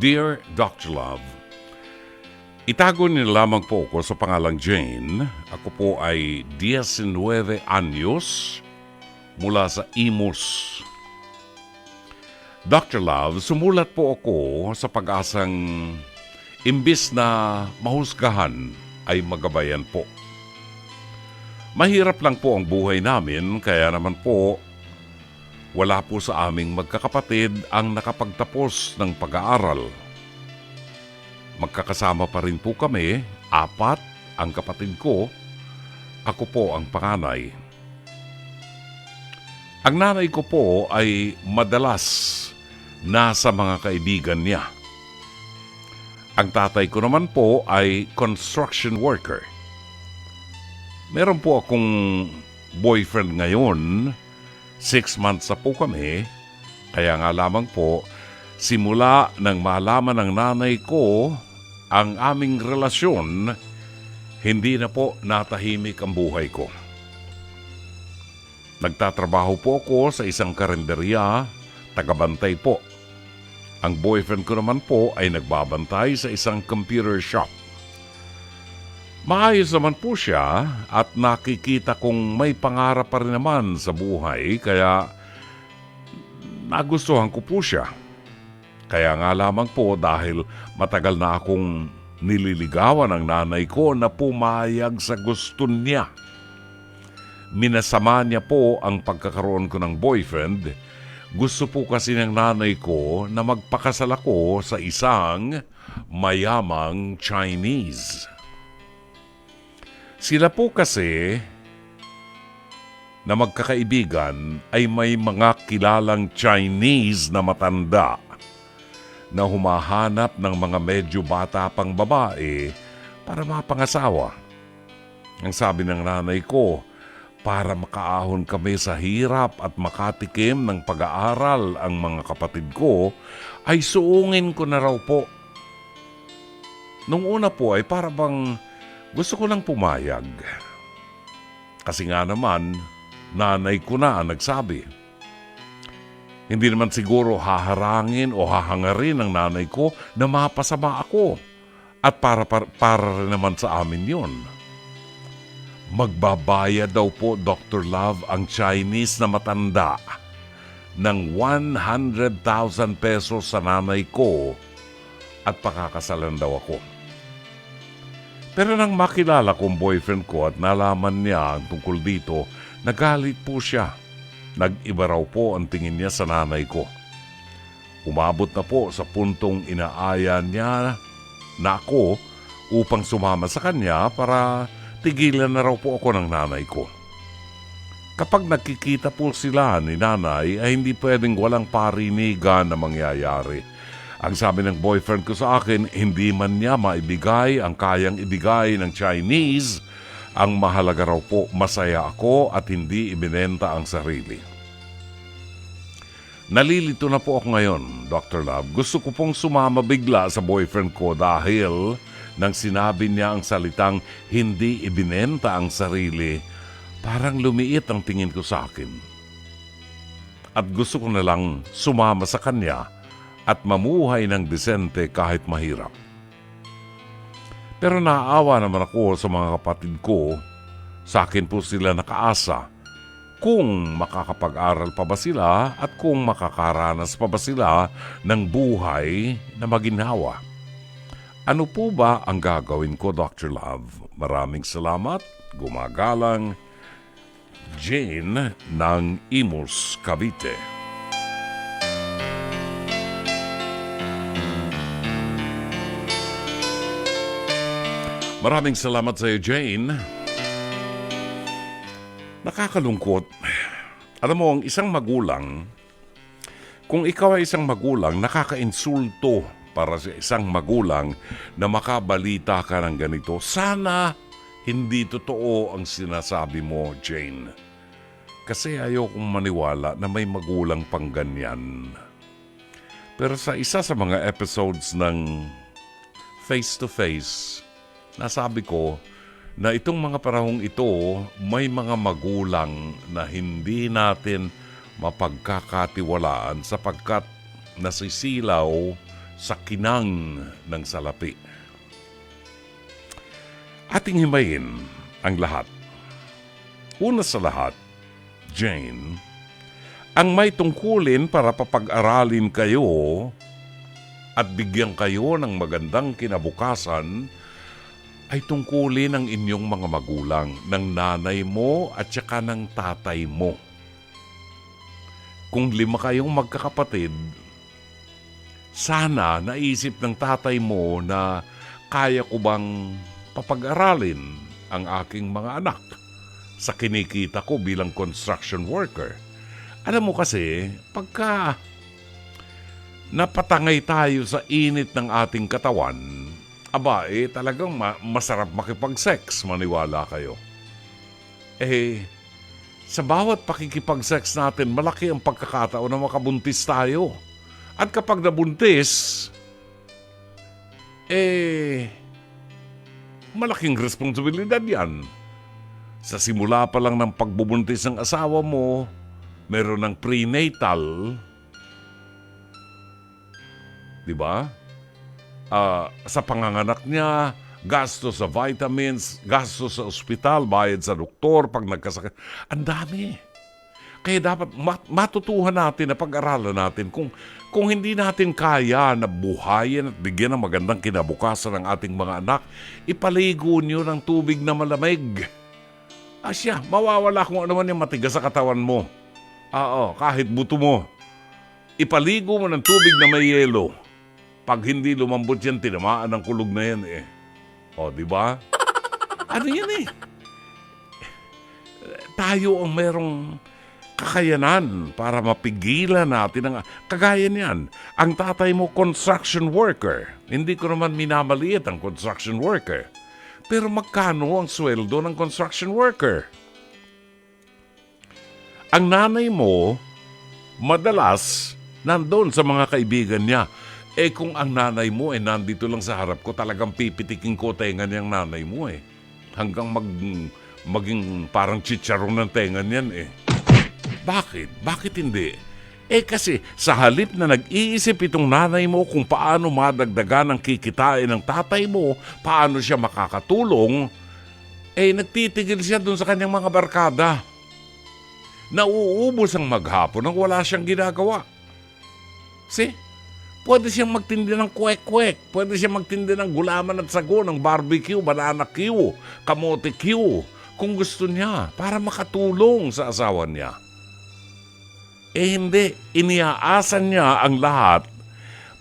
Dear Dr. Love, Itago niyo lamang po ako sa pangalang Jane. Ako po ay 19 anyos mula sa Imus. Dr. Love, sumulat po ako sa pag-asang imbis na mahusgahan ay magabayan po. Mahirap lang po ang buhay namin kaya naman po wala po sa aming magkakapatid ang nakapagtapos ng pag-aaral. Magkakasama pa rin po kami, apat ang kapatid ko, ako po ang panganay. Ang nanay ko po ay madalas nasa mga kaibigan niya. Ang tatay ko naman po ay construction worker. Meron po akong boyfriend ngayon. Six months na po kami. Kaya nga lamang po, simula nang malaman ng nanay ko ang aming relasyon, hindi na po natahimik ang buhay ko. Nagtatrabaho po ako sa isang karinderya, tagabantay po. Ang boyfriend ko naman po ay nagbabantay sa isang computer shop. Maayos naman po siya at nakikita kong may pangarap pa rin naman sa buhay kaya nagustuhan ko po siya. Kaya nga lamang po dahil matagal na akong nililigawan ng nanay ko na pumayag sa gusto niya. Minasama niya po ang pagkakaroon ko ng boyfriend. Gusto po kasi ng nanay ko na magpakasal ako sa isang mayamang Chinese. Sila po kasi na magkakaibigan ay may mga kilalang Chinese na matanda na humahanap ng mga medyo bata pang babae para mapangasawa. Ang sabi ng nanay ko, para makaahon kami sa hirap at makatikim ng pag-aaral ang mga kapatid ko, ay suungin ko na raw po. Nung una po ay para bang gusto ko lang pumayag. Kasi nga naman, nanay ko na ang nagsabi. Hindi naman siguro haharangin o hahangarin ng nanay ko na mapasama ako. At para, para, para rin naman sa amin yon. Magbabayad daw po, Dr. Love, ang Chinese na matanda ng 100,000 pesos sa nanay ko at pakakasalan daw ako. Pero nang makilala kong boyfriend ko at nalaman niya ang tungkol dito, nagalit po siya. Nag-iba raw po ang tingin niya sa nanay ko. Umabot na po sa puntong inaaya niya na ako upang sumama sa kanya para tigilan na raw po ako ng nanay ko. Kapag nakikita po sila ni nanay ay hindi pwedeng walang parinigan na mangyayari. Ang sabi ng boyfriend ko sa akin, hindi man niya maibigay ang kayang ibigay ng Chinese. Ang mahalaga raw po, masaya ako at hindi ibinenta ang sarili. Nalilito na po ako ngayon, Dr. Love. Gusto ko pong sumama bigla sa boyfriend ko dahil nang sinabi niya ang salitang hindi ibinenta ang sarili, parang lumiit ang tingin ko sa akin. At gusto ko na lang sumama sa kanya at mamuhay ng desente kahit mahirap. Pero naaawa naman ako sa mga kapatid ko. Sa akin po sila nakaasa kung makakapag-aral pa ba sila at kung makakaranas pa ba sila ng buhay na maginhawa. Ano po ba ang gagawin ko, Dr. Love? Maraming salamat. Gumagalang Jane ng Imus, Cavite. Maraming salamat sa iyo, Jane. Nakakalungkot. Alam mo, ang isang magulang, kung ikaw ay isang magulang, nakaka-insulto para sa isang magulang na makabalita ka ng ganito. Sana hindi totoo ang sinasabi mo, Jane. Kasi ayokong maniwala na may magulang pang ganyan. Pero sa isa sa mga episodes ng Face to Face, nasabi ko na itong mga panahong ito, may mga magulang na hindi natin mapagkakatiwalaan sapagkat nasisilaw sa kinang ng salapi. Ating himayin ang lahat. Una sa lahat, Jane, ang may tungkulin para papag-aralin kayo at bigyan kayo ng magandang kinabukasan ay tungkulin ng inyong mga magulang, ng nanay mo at saka ng tatay mo. Kung lima kayong magkakapatid, sana naisip ng tatay mo na kaya ko bang papag-aralin ang aking mga anak sa kinikita ko bilang construction worker. Alam mo kasi, pagka napatangay tayo sa init ng ating katawan, aba eh talagang ma- masarap makipag-sex, maniwala kayo. Eh, sa bawat pakikipag-sex natin, malaki ang pagkakataon na makabuntis tayo. At kapag nabuntis, eh, malaking responsibilidad yan. Sa simula pa lang ng pagbubuntis ng asawa mo, meron ng prenatal, di ba? Ah, sa panganganak niya, gasto sa vitamins, gasto sa ospital, bayad sa doktor pag nagkasakit. Ang dami. Kaya dapat mat- matutuhan natin na pag-aralan natin kung kung hindi natin kaya na buhayin at bigyan ng magandang kinabukasan ng ating mga anak, ipaligo niyo ng tubig na malamig. Asya, mawawala kung ano man yung matigas sa katawan mo. Oo, kahit buto mo. Ipaligo mo ng tubig na may yelo. Pag hindi lumambot yan, tinamaan ng kulog na yan eh. O, di ba? Ano yan eh? Tayo ang merong kakayanan para mapigilan natin ang kagaya niyan. Ang tatay mo construction worker. Hindi ko naman minamaliit ang construction worker. Pero magkano ang sweldo ng construction worker? Ang nanay mo, madalas, nandoon sa mga kaibigan niya. Eh kung ang nanay mo eh nandito lang sa harap ko, talagang pipitikin ko tenga niyang nanay mo eh. Hanggang mag, maging parang chicharon ng tenga niyan eh. Bakit? Bakit hindi? Eh kasi sa halip na nag-iisip itong nanay mo kung paano madagdagan ang kikitain ng tatay mo, paano siya makakatulong, eh nagtitigil siya dun sa kanyang mga barkada. Nauubos ang maghapon nang wala siyang ginagawa. See? Pwede siyang magtindi ng kwek-kwek. Pwede siyang magtindi ng gulaman at sago, ng barbecue, banana Q, kamote Q, kung gusto niya, para makatulong sa asawa niya. Eh hindi, iniaasan niya ang lahat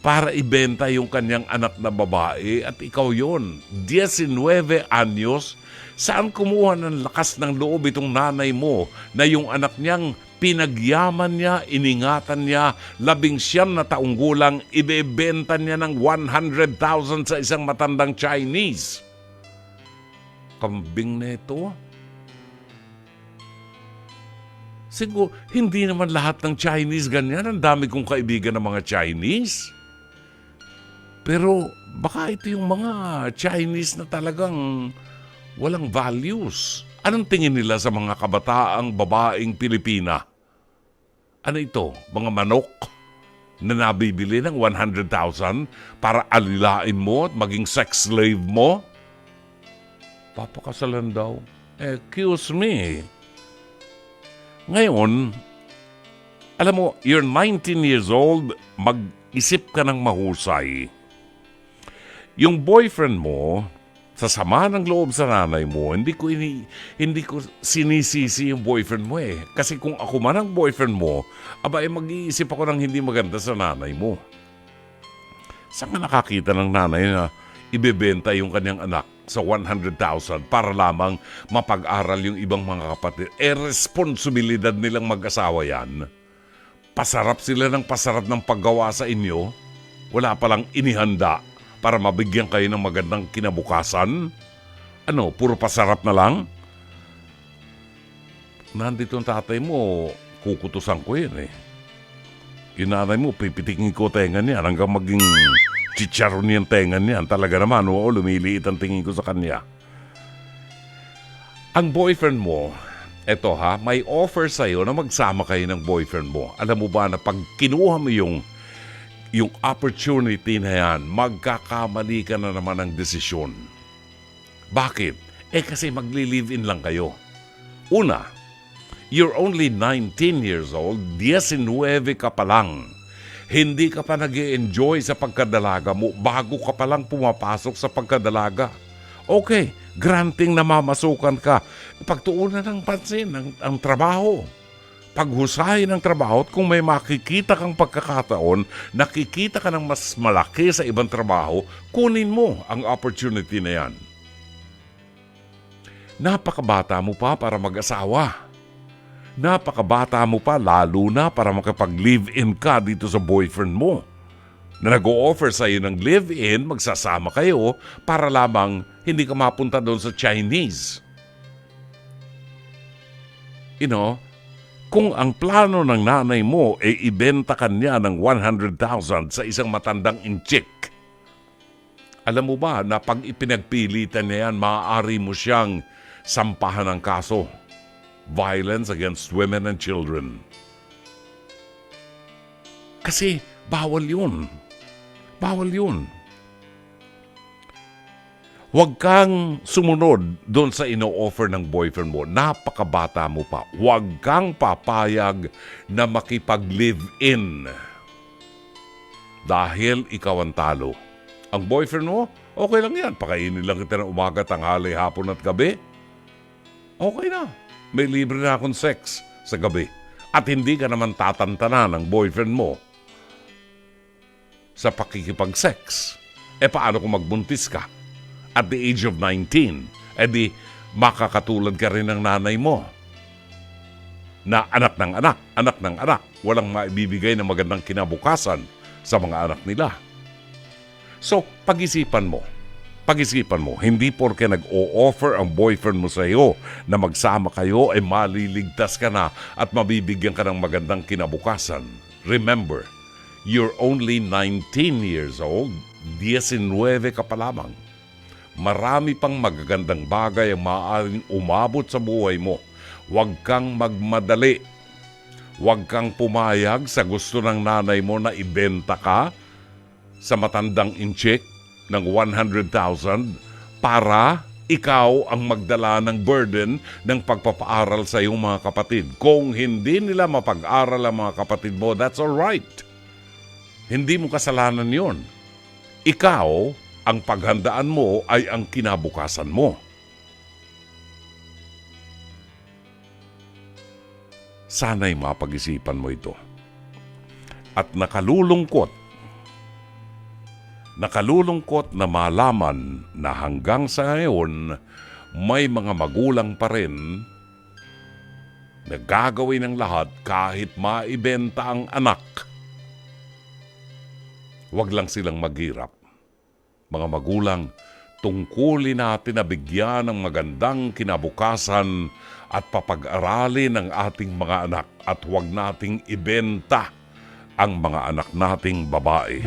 para ibenta yung kanyang anak na babae at ikaw yon. 19 anyos, saan kumuha ng lakas ng loob itong nanay mo na yung anak niyang pinagyaman niya, iningatan niya, labing siyam na taong gulang, ibebenta niya ng 100,000 sa isang matandang Chinese. Kambing na ito. Siguro, hindi naman lahat ng Chinese ganyan. Ang dami kong kaibigan ng mga Chinese. Pero baka ito yung mga Chinese na talagang walang values. Anong tingin nila sa mga kabataang babaeng Pilipina? Ano ito? Mga manok na nabibili ng 100,000 para alilain mo at maging sex slave mo? Papakasalan daw. Excuse me. Ngayon, alam mo, you're 19 years old, mag-isip ka ng mahusay. Yung boyfriend mo, sa sama ng loob sa nanay mo, hindi ko ini, hindi ko sinisisi yung boyfriend mo eh. Kasi kung ako man ang boyfriend mo, aba eh mag-iisip ako ng hindi maganda sa nanay mo. Saan ka nakakita ng nanay na ibebenta yung kanyang anak sa 100,000 para lamang mapag-aral yung ibang mga kapatid? Eh, responsibilidad nilang mag-asawa yan. Pasarap sila ng pasarap ng paggawa sa inyo. Wala palang inihanda para mabigyan kayo ng magandang kinabukasan. Ano, puro pasarap na lang? Nandito ang tatay mo, kukutusan ko yun eh. Yung nanay mo, pipitikin ko tenga niyan hanggang maging chicharon niyang tenga niyan. Talaga naman, oo, lumiliit ang tingin ko sa kanya. Ang boyfriend mo, eto ha, may offer sa'yo na magsama kayo ng boyfriend mo. Alam mo ba na pag kinuha mo yung yung opportunity na yan, magkakamali ka na naman ng desisyon. Bakit? Eh kasi magli-live-in lang kayo. Una, you're only 19 years old, 19 ka pa lang. Hindi ka pa nag enjoy sa pagkadalaga mo bago ka pa lang pumapasok sa pagkadalaga. Okay, granting na mamasukan ka. Pagtuunan ng pansin ang, ang trabaho. Paghusahin ng trabaho at kung may makikita kang pagkakataon, nakikita ka ng mas malaki sa ibang trabaho, kunin mo ang opportunity na yan. Napakabata mo pa para mag-asawa. Napakabata mo pa lalo na para makapag-live-in ka dito sa boyfriend mo. Na nag-o-offer sa iyo ng live-in, magsasama kayo para lamang hindi ka mapunta doon sa Chinese. You know, kung ang plano ng nanay mo ay ibenta kanya ng 100,000 sa isang matandang inchik, alam mo ba na pag ipinagpilitan niya yan, maaari mo siyang sampahan ng kaso. Violence against women and children. Kasi bawal yun. Bawal yun. Huwag kang sumunod doon sa ino-offer ng boyfriend mo. Napakabata mo pa. Huwag kang papayag na makipag-live-in. Dahil ikaw ang talo. Ang boyfriend mo, okay lang yan. Pakainin lang kita ng umaga, tanghali, hapon at gabi. Okay na. May libre na akong sex sa gabi. At hindi ka naman tatantana ng boyfriend mo sa pakikipag-sex. E paano kung magbuntis ka? At the age of 19, e di makakatulad ka rin ng nanay mo. Na anak ng anak, anak ng anak, walang maibibigay na magandang kinabukasan sa mga anak nila. So, pag-isipan mo. Pag-isipan mo, hindi porke nag-o-offer ang boyfriend mo sa iyo na magsama kayo ay maliligtas ka na at mabibigyan ka ng magandang kinabukasan. Remember, you're only 19 years old, 19 ka pa lamang. Marami pang magagandang bagay ang maaaring umabot sa buhay mo. Huwag kang magmadali. Huwag kang pumayag sa gusto ng nanay mo na ibenta ka sa matandang incheck ng 100,000 para ikaw ang magdala ng burden ng pagpapaaral sa iyong mga kapatid. Kung hindi nila mapag-aral ang mga kapatid mo, that's all right. Hindi mo kasalanan yon. Ikaw, ang paghandaan mo ay ang kinabukasan mo. Sana'y mapag-isipan mo ito. At nakalulungkot Nakalulungkot na malaman na hanggang sa ngayon may mga magulang pa rin na gagawin ng lahat kahit maibenta ang anak. Huwag lang silang maghirap. Mga magulang, tungkulin natin na bigyan ng magandang kinabukasan at papag-aralin ang ating mga anak at huwag nating ibenta ang mga anak nating babae.